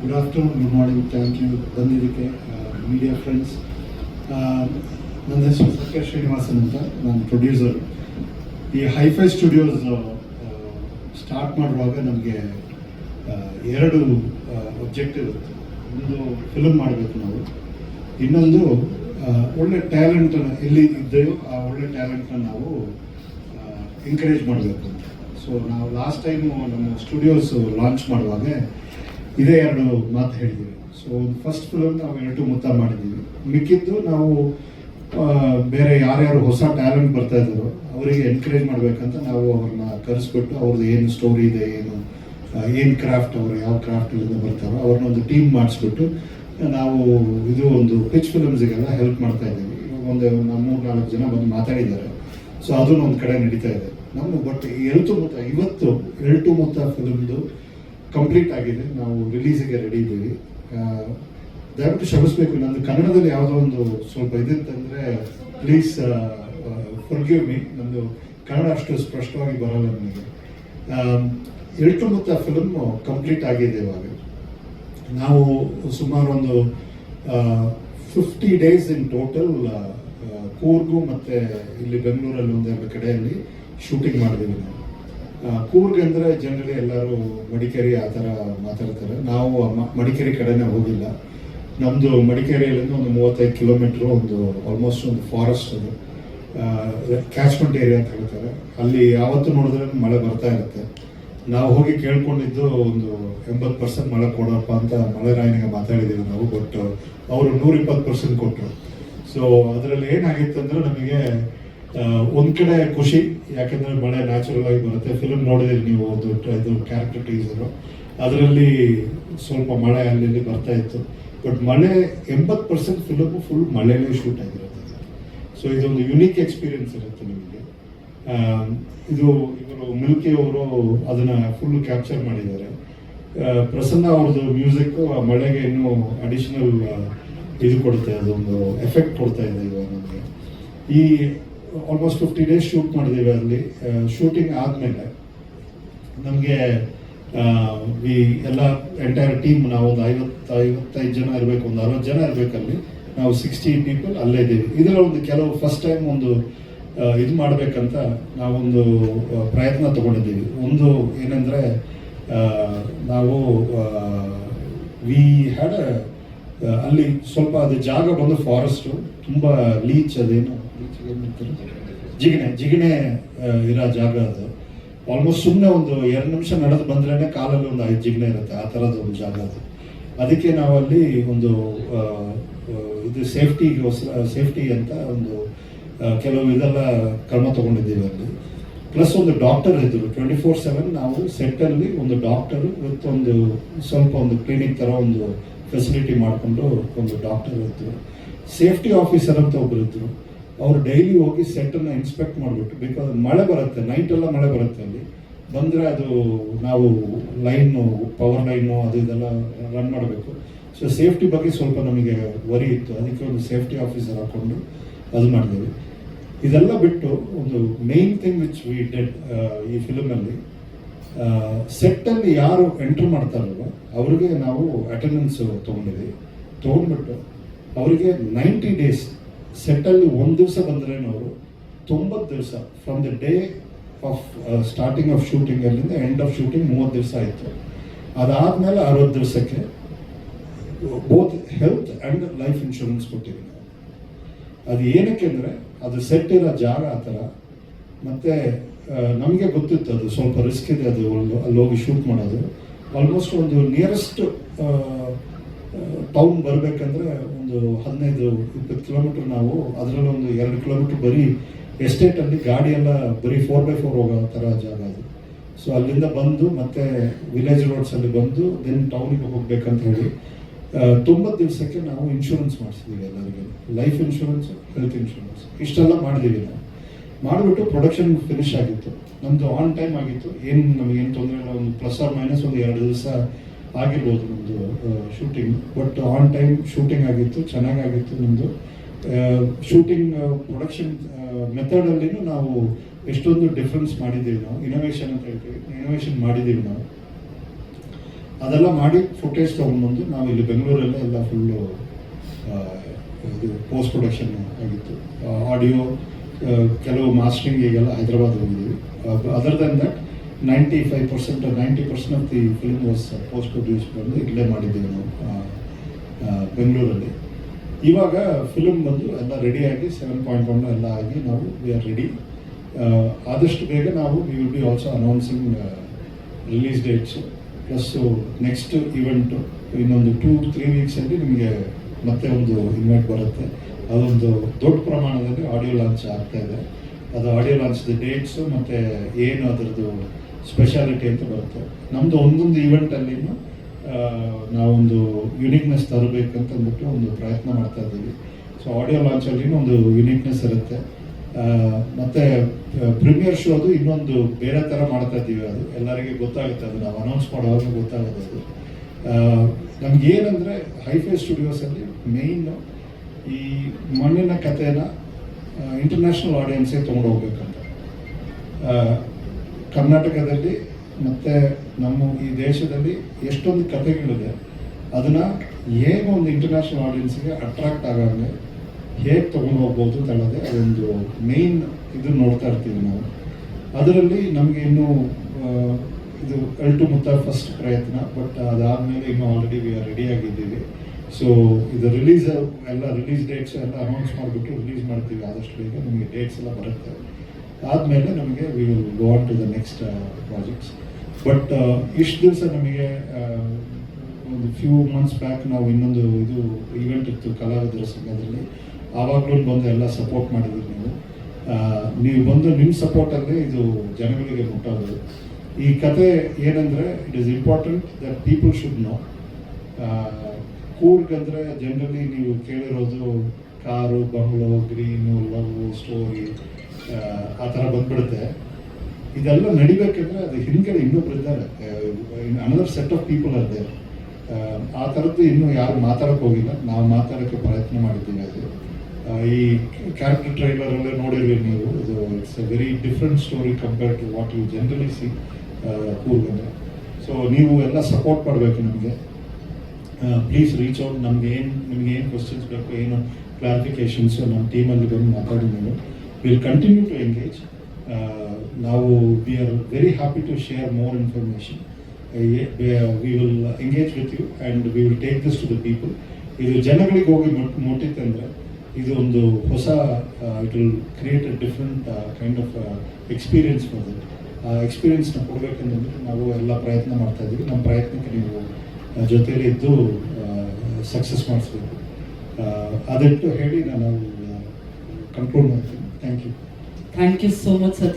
Good afternoon good morning thank you ಬಂದಿದ್ದಕ್ಕೆ media friends ನನ್ನ ಹೆಸರು ಸತ್ಯ ಶ್ರೀನಿವಾಸನ್ ಅಂತ, ನಾನು ಪ್ರೊಡ್ಯೂಸರ್ ಈ ಹೈಫೈ ಸ್ಟುಡಿಯೋಸ್ ಸ್ಟಾರ್ಟ್ ಮಾಡುವಾಗ ನಮಗೆ ಎರಡು ಒಬ್ಜೆಕ್ಟಿವ್ ಇರುತ್ತೆ ಒಂದು ಫಿಲಮ್ ಮಾಡಬೇಕು ನಾವು. ಇನ್ನೊಂದು ಒಳ್ಳೆ ಟ್ಯಾಲೆಂಟ್ ಎಲ್ಲಿ ಇದ್ದೆಯೋ ಆ ಒಳ್ಳೆ ಟ್ಯಾಲೆಂಟ್ನ ನಾವು ಎಂಕರೇಜ್ ಮಾಡಬೇಕು ಅಂತ. ಸೊ ನಾವು ಲಾಸ್ಟ್ ಟೈಮು ನಮ್ಮ ಸ್ಟುಡಿಯೋಸ್ ಲಾಂಚ್ ಮಾಡುವಾಗ ಇದೇ ಎರಡು ಮಾತು ಹೇಳಿದ್ದೀವಿ ಸೊ ಫಸ್ಟ್ ಫಿಲಮ್ ನಾವು ಎರಡು ಮುತ್ತ ಮಾಡಿದ್ದೀವಿ. ಮಿಕ್ಕಿದ್ದು ನಾವು ಬೇರೆ ಯಾರ್ಯಾರು ಹೊಸ ಟ್ಯಾಲೆಂಟ್ ಬರ್ತಾ ಇದ್ರು ಅವರಿಗೆ ಎನ್ಕರೇಜ್ ಮಾಡಬೇಕಂತ ನಾವು ಅವ್ರನ್ನ ಕರೆಸ್ಬಿಟ್ಟು ಅವ್ರದ್ದು ಏನು ಸ್ಟೋರಿ ಇದೆ, ಏನು ಏನು ಕ್ರಾಫ್ಟ್ ಅವರು ಯಾವ ಕ್ರಾಫ್ಟಿಂದ ಬರ್ತಾರೋ ಅವ್ರನ್ನ ಒಂದು ಟೀಮ್ ಮಾಡಿಸ್ಬಿಟ್ಟು, ನಾವು ಇದು ಒಂದು ಪಿಚ್ ಫಿಲಮ್ಸಿಗೆಲ್ಲ ಹೆಲ್ಪ್ ಮಾಡ್ತಾ ಇದ್ದೀವಿ. ಒಂದು ಮೂರು ನಾಲ್ಕು ಜನ ಬಂದು ಮಾತಾಡಿದ್ದಾರೆ. ಸೊ ಅದನ್ನು ಒಂದು ಕಡೆ ನಡೀತಾ ಇದೆ. ನಮ್ಮ ಬಟ್ ಎಳ್ತು ಮೊತ್ತ ಇವತ್ತು ಎಳ್ತು ಮೊತ್ತ ಫಿಲ್ಮ್ದು ಕಂಪ್ಲೀಟ್ ಆಗಿದೆ. ನಾವು ರಿಲೀಸಿಗೆ ರೆಡಿ ಇದ್ದೀವಿ. ಆ, ದಯವಿಟ್ಟು ಶ್ರಮಿಸಬೇಕು ನಂದು ಕನ್ನಡದಲ್ಲಿ ಯಾವುದೋ ಒಂದು ಸ್ವಲ್ಪ ಇದಂದ್ರೆ ಪ್ಲೀಸ್ ಫರ್ಗಿವ್ ಮೀ ನಂದು ಕನ್ನಡ ಅಷ್ಟು ಸ್ಪಷ್ಟವಾಗಿ ಬರಲ್ಲ ನನಗೆ. ಎಲ್ಟು ಮುತ್ತ ಫಿಲ್ಮ್ ಕಂಪ್ಲೀಟ್ ಆಗಿದೆ ಇವಾಗ. ನಾವು ಸುಮಾರು ಒಂದು fifty days in total Coorg ಮತ್ತೆ ಇಲ್ಲಿ ಬೆಂಗಳೂರಲ್ಲಿ ಒಂದೆರಡು ಕಡೆಯಲ್ಲಿ ಶೂಟಿಂಗ್ ಮಾಡಿದ್ದೀವಿ ನಾವು. ಆ, ಕೂರ್ಗ್ ಅಂದ್ರೆ ಜನರಲಿ ಎಲ್ಲರೂ ಮಡಿಕೇರಿ ಆ ಥರ ಮಾತಾಡ್ತಾರೆ. ನಾವು ಮಡಿಕೇರಿ ಕಡೆನೇ ಹೋಗಿಲ್ಲ. ನಮ್ಮದು ಮಡಿಕೇರಿಯಲ್ಲಿಂದ ಒಂದು ಮೂವತ್ತೈದು ಕಿಲೋಮೀಟ್ರ್ ಒಂದು ಆಲ್ಮೋಸ್ಟ್ ಒಂದು ಫಾರೆಸ್ಟ್ ಅದು. ಕ್ಯಾಚ್ಮೆಂಟ್ ಏರಿಯಾ ಅಂತ ಹೇಳ್ತಾರೆ. ಅಲ್ಲಿ ಯಾವತ್ತು ನೋಡಿದ್ರೆ ಮಳೆ ಬರ್ತಾ ಇರುತ್ತೆ. ನಾವು ಹೋಗಿ ಕೇಳ್ಕೊಂಡಿದ್ದು ಒಂದು ಎಂಬತ್ತು ಪರ್ಸೆಂಟ್ ಮಳೆ ಕೊಡಪ್ಪ ಅಂತ ಮಳೆ ರಾಯನಿಗೆ ಮಾತಾಡಿದ್ದೀವಿ ನಾವು ಬಟ್ ಅವರು ನೂರ ಇಪ್ಪತ್ತು ಪರ್ಸೆಂಟ್ ಕೊಟ್ಟರು ಸೊ ಅದರಲ್ಲಿ ಏನಾಗಿತ್ತು ಅಂದ್ರೆ ನಮಗೆ ಒಂದ್ ಕಡೆ ಖುಷಿ, ಯಾಕಂದ್ರೆ ಮಳೆ ನ್ಯಾಚುರಲ್ ಆಗಿ ಬರುತ್ತೆ. ಫಿಲ್ಮ್ ನೋಡಿದ್ರೆ ನೀವು, ಒಂದು ಇದು ಕ್ಯಾರೆಕ್ಟರ್ ಟೀಸರು ಅದರಲ್ಲಿ ಸ್ವಲ್ಪ ಮಳೆ ಅಲ್ಲಿ ಬರ್ತಾ ಇತ್ತು. ಬಟ್ ಮಳೆ, ಎಂಬತ್ತು ಪರ್ಸೆಂಟ್ ಫಿಲಮ್ ಫುಲ್ ಮಳೆನೇ ಶೂಟ್ ಆಗಿರುತ್ತೆ ಸೊ ಇದೊಂದು ಯುನೀಕ್ ಎಕ್ಸ್ಪೀರಿಯನ್ಸ್ ಇರುತ್ತೆ ನಿಮಗೆ. ಇದು ಇವರು ಮಿಲ್ಕಿ ಅವರು ಅದನ್ನ ಫುಲ್ ಕ್ಯಾಪ್ಚರ್ ಮಾಡಿದ್ದಾರೆ. ಪ್ರಸನ್ನ ಅವ್ರದ್ದು ಮ್ಯೂಸಿಕ್ ಆ, ಮಳೆಗೆ ಇನ್ನೂ ಅಡಿಷನಲ್ ಇದು ಕೊಡುತ್ತೆ, ಅದೊಂದು ಎಫೆಕ್ಟ್ ಕೊಡ್ತಾ ಇದೆ ಇವಾಗ ಈ ಆಲ್ಮೋಸ್ಟ್ ಫಿಫ್ಟಿ ಡೇಸ್ ಶೂಟ್ ಮಾಡಿದ್ದೀವಿ ಅಲ್ಲಿ. ಶೂಟಿಂಗ್ ಆದಮೇಲೆ ನಮಗೆ ಈ ಎಲ್ಲ ಎಂಟೈರ್ ಟೀಮ್ ನಾವು ಒಂದು ಐವತ್ತು, ಐವತ್ತೈದು ಜನ ಇರಬೇಕು, ಒಂದು ಅರವತ್ತು ಜನ ಇರಬೇಕಲ್ಲಿ ನಾವು ಸಿಕ್ಸ್ಟಿ ಪೀಪಲ್ ಅಲ್ಲೇ ಇದ್ದೀವಿ. ಇದರ ಒಂದು ಕೆಲವು ಫಸ್ಟ್ ಟೈಮ್ ಒಂದು ಇದು ಮಾಡಬೇಕಂತ ನಾವೊಂದು ಪ್ರಯತ್ನ ತಗೊಂಡಿದ್ದೀವಿ. ಒಂದು ಏನಂದರೆ ನಾವು ವಿ ಹ್ಯಾಡ್ ಅಲ್ಲಿ ಸ್ವಲ್ಪ ಅದು ಜಾಗ ಬಂದು ಫಾರೆಸ್ಟು, ತುಂಬ ಲೀಚ್ ಅದೇನು? ಜಿಗಿಣೆ, ಜಿಗಣೆ ಇರೋ ಜಾಗ ಅದು. ಆಲ್ಮೋಸ್ಟ್ ಸುಮ್ಮನೆ ಒಂದು ಎರಡು ನಿಮಿಷ ನಡೆದು ಬಂದ್ರೇನೆ ಕಾಲಲ್ಲಿ ಒಂದು ಐದು ಜಿಗಣೆ ಇರುತ್ತೆ, ಆ ಥರದ ಒಂದು ಜಾಗ ಅದು. ಅದಕ್ಕೆ ನಾವಲ್ಲಿ ಒಂದು ಇದು ಸೇಫ್ಟಿಗೋಸ್ಕರ ಸೇಫ್ಟಿ ಅಂತ ಒಂದು ಕೆಲವು ಇದೆಲ್ಲ ಕ್ರಮ ತಗೊಂಡಿದ್ದೀವಿ ಅಲ್ಲಿ. ಪ್ಲಸ್ ಒಂದು ಡಾಕ್ಟರ್ ಇದ್ದರು ಟ್ವೆಂಟಿ ಫೋರ್ ಸೆವೆನ್ ನಾವು ಸೆಟ್ಟಲ್ಲಿ ಒಂದು ಡಾಕ್ಟರ್ ವಿತ್ ಒಂದು ಸ್ವಲ್ಪ ಒಂದು ಕ್ಲಿನಿಕ್ ಥರ ಒಂದು ಫೆಸಿಲಿಟಿ ಮಾಡಿಕೊಂಡು ಒಂದು ಡಾಕ್ಟರ್ ಇರ್ತಾರೆ ಸೇಫ್ಟಿ ಆಫೀಸರ್ ಅಂತ ಒಬ್ಬರು ಇದ್ರು. ಅವರು ಡೈಲಿ ಹೋಗಿ ಸೆಟ್ಟನ್ನು ಇನ್ಸ್ಪೆಕ್ಟ್ ಮಾಡಿಬಿಟ್ಟು ಬಿಕಾಸ್ ಮಳೆ ಬರುತ್ತೆ ನೈಟ್ ಎಲ್ಲ ಮಳೆ ಬರುತ್ತೆ ಅಲ್ಲಿ. ಬಂದರೆ ಅದು ನಾವು ಲೈನು ಪವರ್ ಲೈನು ಅದು ಇದೆಲ್ಲ ರನ್ ಮಾಡಬೇಕು. ಸೊ ಸೇಫ್ಟಿ ಬಗ್ಗೆ ಸ್ವಲ್ಪ ನಮಗೆ ವರಿ ಇತ್ತು. ಅದಕ್ಕೆ ಒಂದು ಸೇಫ್ಟಿ ಆಫೀಸರ್ ಹಾಕ್ಕೊಂಡು ಅದು ಮಾಡಿದ್ದೀವಿ. ಇದೆಲ್ಲ ಬಿಟ್ಟು ಒಂದು main thing which we did ಈ ಫಿಲಮಲ್ಲಿ ಸೆಟ್ಟಲ್ಲಿ ಯಾರು ಎಂಟ್ರ್ ಮಾಡ್ತಾರಲ್ವ, ಅವ್ರಿಗೆ ನಾವು ಅಟೆಂಡೆನ್ಸ್ ತೊಗೊಂಡಿದ್ದೀವಿ ತೊಗೊಂಡ್ಬಿಟ್ಟು ಅವರಿಗೆ ನೈಂಟಿ ಡೇಸ್ ಸೆಟ್ಟಲ್ಲಿ ಒಂದು ದಿವಸ ಬಂದ್ರೇನು ಅವರು ತೊಂಬತ್ತು ದಿವಸ from the day of starting of shooting ಅಲ್ಲಿಂದ ಎಂಡ್ ಆಫ್ ಶೂಟಿಂಗ್ ಮೂವತ್ತು ದಿವಸ ಆಯಿತು. ಅದಾದಮೇಲೆ ಅರವತ್ತು ದಿವಸಕ್ಕೆ both health and life insurance ಕೊಟ್ಟಿದ್ದೀವಿ ಅದು ಏನಕ್ಕೆ ಅಂದರೆ, ಅದು ಸೆಟ್ ಇರೋ ಜಾಗ ಆ ಥರ, ಮತ್ತು ನಮಗೆ ಗೊತ್ತಿತ್ತು ಅದು ಸ್ವಲ್ಪ ರಿಸ್ಕ್ ಇದೆ, ಅದು ಒಂದು ಅಲ್ಲಿ ಹೋಗಿ ಶೂಟ್ ಮಾಡೋದು. ಆಲ್ಮೋಸ್ಟ್ ಒಂದು ನಿಯರೆಸ್ಟ್ ಟೌನ್ ಬರಬೇಕಂದ್ರೆ ಒಂದು ಹದಿನೈದು, ಇಪ್ಪತ್ತು ಕಿಲೋಮೀಟ್ರ್ ನಾವು ಅದರಲ್ಲಿ ಒಂದು ಎರಡು ಕಿಲೋಮೀಟ್ರ್ ಬರೀ ಎಸ್ಟೇಟಲ್ಲಿ ಗಾಡಿ ಎಲ್ಲ ಬರೀ ಫೋರ್ ಬೈ ಫೋರ್ ಹೋಗೋ ಥರ ಜಾಗ ಅದು. ಸೊ ಅಲ್ಲಿಂದ ಬಂದು ಮತ್ತೆ ವಿಲೇಜ್ ರೋಡ್ಸಲ್ಲಿ ಬಂದು ದೆನ್ ಟೌನಿಗೆ ಹೋಗ್ಬೇಕಂತ ಹೇಳಿ ತೊಂಬತ್ತು ದಿವಸಕ್ಕೆ ನಾವು ಇನ್ಶೂರೆನ್ಸ್ ಮಾಡಿಸಿದ್ದೀವಿ ಎಲ್ಲರಿಗೂ. ಲೈಫ್ ಇನ್ಶೂರೆನ್ಸ್ ಹೆಲ್ತ್ ಇನ್ಶೂರೆನ್ಸ್ ಇಷ್ಟೆಲ್ಲ ಮಾಡಿದ್ದೀವಿ ನಾವು. ಮಾಡಿಬಿಟ್ಟು ಪ್ರೊಡಕ್ಷನ್ ಫಿನಿಶ್ ಆಗಿತ್ತು. ನಮ್ಮದು ಆನ್ ಟೈಮ್ ಆಗಿತ್ತು. ಏನು ನಮಗೇನು ತೊಂದರೆ ಇಲ್ಲ, ಒಂದು ಪ್ಲಸ್ ಆರ್ ಮೈನಸ್ ಒಂದು ಎರಡು ದಿವಸ ಆಗಿರ್ಬೋದು ನಮ್ಮದು shooting but on time shooting ಆಗಿತ್ತು, ಚೆನ್ನಾಗಾಗಿತ್ತು ನಮ್ಮದು ಶೂಟಿಂಗ್ ಪ್ರೊಡಕ್ಷನ್ ಮೆಥಡಲ್ಲಿನೂ ನಾವು ಎಷ್ಟೊಂದು ಡಿಫ್ರೆನ್ಸ್ ಮಾಡಿದ್ದೀವಿ ನಾವು. ಇನೋವೇಷನ್ ಅಂತ ಹೇಳ್ತೀವಿ. ಇನೋವೇಷನ್ ಮಾಡಿದ್ದೀವಿ ನಾವು. ಅದೆಲ್ಲ ಮಾಡಿ ಫುಟೇಜ್ ತೊಗೊಂಡ್ಬಂದು ನಾವು ಇಲ್ಲಿ ಬೆಂಗಳೂರಲ್ಲೇ ಎಲ್ಲ ಫುಲ್ಲು ಇದು ಪೋಸ್ಟ್ ಪ್ರೊಡಕ್ಷನ್ ಆಗಿತ್ತು. ಆಡಿಯೋ ಕೆಲವು ಮಾಸ್ಟರಿಂಗಿಗೆಲ್ಲ ಹೈದರಾಬಾದ್ ಹೋಗಿದ್ದೀವಿ other than that ninety five percent ninety percent of the film was post produce ಬಂದು ಇಲ್ಲೇ ಮಾಡಿದ್ದೀವಿ ನಾವು ಬೆಂಗಳೂರಲ್ಲಿ. ಇವಾಗ ಫಿಲ್ಮ್ ಬಂದು ಎಲ್ಲ ರೆಡಿಯಾಗಿ ಸೆವೆನ್ ಪಾಯಿಂಟ್ ಒನ್ ಎಲ್ಲ ಆಗಿ ನಾವು ವಿ ಆರ್ ರೆಡಿ ಆದಷ್ಟು ಬೇಗ ನಾವು we will be also announcing release dates plus next event ಇನ್ನೊಂದು ಟೂ ತ್ರೀ ವೀಕ್ಸಲ್ಲಿ ನಿಮಗೆ ಮತ್ತೆ ಒಂದು ಇನ್ವೈಟ್ ಬರುತ್ತೆ. ಅದೊಂದು ದೊಡ್ಡ ಪ್ರಮಾಣದಲ್ಲಿ ಆಡಿಯೋ ಲಾಂಚ್ ಆಗ್ತಾ ಇದೆ. ಅದು ಆಡಿಯೋ ಲಾಂಚ್ದ ಡೇಟ್ಸು ಮತ್ತು ಏನು ಅದರದ್ದು ಸ್ಪೆಷಾಲಿಟಿ ಅಂತ ಬರುತ್ತೆ. ನಮ್ಮದು ಒಂದೊಂದು ಈವೆಂಟಲ್ಲಿನೂ ನಾವೊಂದು ಯುನಿಕ್ನೆಸ್ ತರಬೇಕಂತ ಅಂದ್ಬಿಟ್ಟು ಒಂದು ಪ್ರಯತ್ನ ಮಾಡ್ತಾ ಇದ್ದೀವಿ. ಸೊ ಆಡಿಯೋ ಲಾಂಚಲ್ಲಿನೂ ಒಂದು ಯುನಿಕ್ನೆಸ್ ಇರುತ್ತೆ. ಮತ್ತು ಪ್ರೀಮಿಯರ್ ಶೋದು ಇನ್ನೊಂದು ಬೇರೆ ಥರ ಮಾಡ್ತಾ ಇದ್ದೀವಿ ಅದು. ಎಲ್ಲರಿಗೆ ಗೊತ್ತಾಗುತ್ತೆ ಅದು ನಾವು ಅನೌನ್ಸ್ ಮಾಡೋವಾಗ ಗೊತ್ತಾಗುತ್ತೆ ಅದು. ನಮ್ಗೆ ಏನಂದರೆ ಹೈಫೈ ಸ್ಟುಡಿಯೋಸಲ್ಲಿ ಮೇಯ್ನು ಈ ಮಣ್ಣಿನ ಕಥೆನ ಇಂಟರ್ನ್ಯಾಷನಲ್ ಆಡಿಯನ್ಸೇ ತೊಗೊಂಡು ಹೋಗ್ಬೇಕಂತ. ಕರ್ನಾಟಕದಲ್ಲಿ ಮತ್ತು ನಮ್ಮ ಈ ದೇಶದಲ್ಲಿ ಎಷ್ಟೊಂದು ಕಥೆಗಳಿದೆ, ಅದನ್ನು ಹೇಗೆ ಒಂದು ಇಂಟರ್ನ್ಯಾಷನಲ್ ಆಡಿಯನ್ಸ್ಗೆ ಅಟ್ರಾಕ್ಟ್ ಆಗಂಗೆ ಹೇಗೆ ತೊಗೊಂಡು ಹೋಗ್ಬೋದು ಅಂತ ಹೇಳೋದೇ ಅದೊಂದು ಮೇಯ್ನ್ ಇದು ನೋಡ್ತಾ ಇರ್ತೀವಿ ನಾವು. ಅದರಲ್ಲಿ ನಮಗೆ ಇನ್ನೂ ಇದು ಅಲ್ಟು ಮುತ್ತ ಫಸ್ಟ್ ಪ್ರಯತ್ನ ಬಟ್ ಅದಾದಮೇಲೆ ಇನ್ನೂ ಆಲ್ರೆಡಿ ವಿ ಆರ್ ರೆಡಿ ಆಗಿದ್ದೀವಿ. ಸೊ ಇದು ರಿಲೀಸ್ ಎಲ್ಲ ರಿಲೀಸ್ ಡೇಟ್ಸ್ ಎಲ್ಲ ಅನೌನ್ಸ್ ಮಾಡಿಬಿಟ್ಟು ರಿಲೀಸ್ ಮಾಡ್ತೀವಿ. ಆದಷ್ಟು ಬೇಗ ನಮಗೆ ಡೇಟ್ಸ್ ಎಲ್ಲ ಬರುತ್ತೆ. ಆದಮೇಲೆ ನಮಗೆ we will go on to the next projects but ಇಷ್ಟು ದಿವಸ ನಮಗೆ ಒಂದು ಫ್ಯೂ ಮಂತ್ಸ್ ಬ್ಯಾಕ್ ನಾವು ಇನ್ನೊಂದು ಇದು ಈವೆಂಟ್ ಇತ್ತು ಕಲಾವಿದರ ಸಂಘದಲ್ಲಿ. ಆವಾಗಲೂ ಬಂದು ಎಲ್ಲ ಸಪೋರ್ಟ್ ಮಾಡಿದ್ರಿ ನೀವು. ನೀವು ಬಂದು ನಿಮ್ಮ ಸಪೋರ್ಟಲ್ಲೇ ಇದು ಜನಗಳಿಗೆ ಮುಟ್ಟೋದು. ಈ ಕತೆ ಏನಂದರೆ it is important that people should know Coorg ಅಂದರೆ ಜನರಲಿ ನೀವು ಕೇಳಿರೋದು car, bungalow green love story ಆ ಥರ ಬಂದ್ಬಿಡುತ್ತೆ. ಇದೆಲ್ಲ ನಡಿಬೇಕಂದ್ರೆ ಅದು ಹಿಂದ್ಗಡೆ ಇನ್ನೊಬ್ರು ಇದ್ದಾರೆ another set of people there ಆ ಥರದ್ದು ಇನ್ನೂ ಯಾರು ಮಾತಾಡೋಕೆ ಹೋಗಿಲ್ಲ. ನಾವು ಮಾತಾಡೋಕ್ಕೆ ಪ್ರಯತ್ನ ಮಾಡಿದ್ದೀವಿ ಅದು. ಈ ಕ್ಯಾರೆಕ್ಟರ್ ಟ್ರೈಲರಲ್ಲೇ ನೋಡಿರ್ವಿ ನೀವು. ಇದು it's a very different story compare to what you generally see ಕೂರ್ಗಂದ್ರೆ so ನೀವು ಎಲ್ಲ ಸಪೋರ್ಟ್ ಮಾಡಬೇಕು ನಮಗೆ. ಪ್ಲೀಸ್ ರೀಚ್ ಔಟ್ ನಮ್ಗೆ ಏನು ನಿಮ್ಗೆ ಏನು ಕ್ವಶನ್ಸ್ ಬೇಕು, ಏನು ಕ್ಲಾರಿಫಿಕೇಶನ್ಸ್ ನಮ್ಮ ಟೀಮಲ್ಲಿ ಬಂದು ಮಾತಾಡಿ ನೀವು ವಿಲ್ ಕಂಟಿನ್ಯೂ ಟು ಎಂಗೇಜ್ ನಾವು we are very happy to share more information we will engage with you and we will take this to the people ಇದು ಜನಗಳಿಗೆ ಹೋಗಿ ಮುಟ್ ಮುಟ್ಟಿತ್ತಂದರೆ ಇದು ಒಂದು ಹೊಸ it will create a different kind of experience for ಆ ಎಕ್ಸ್ಪೀರಿಯನ್ಸ್ನ ಕೊಡಬೇಕಂದ್ರೆ ನಾವು ಎಲ್ಲ ಪ್ರಯತ್ನ ಮಾಡ್ತಾ ಇದ್ದೀವಿ. ನಮ್ಮ ಪ್ರಯತ್ನಕ್ಕೆ ನೀವು ಜೊತೆಲಿ ಇದ್ದು ಸಕ್ಸಸ್ ಮಾಡಿಸ್ಬೇಕು. ಅದಿಟ್ಟು ಹೇಳಿ ನಾನು ಕನ್ಕ್ಲೂಡ್ ಮಾಡ್ತೀನಿ. Thank you thank you so much Satish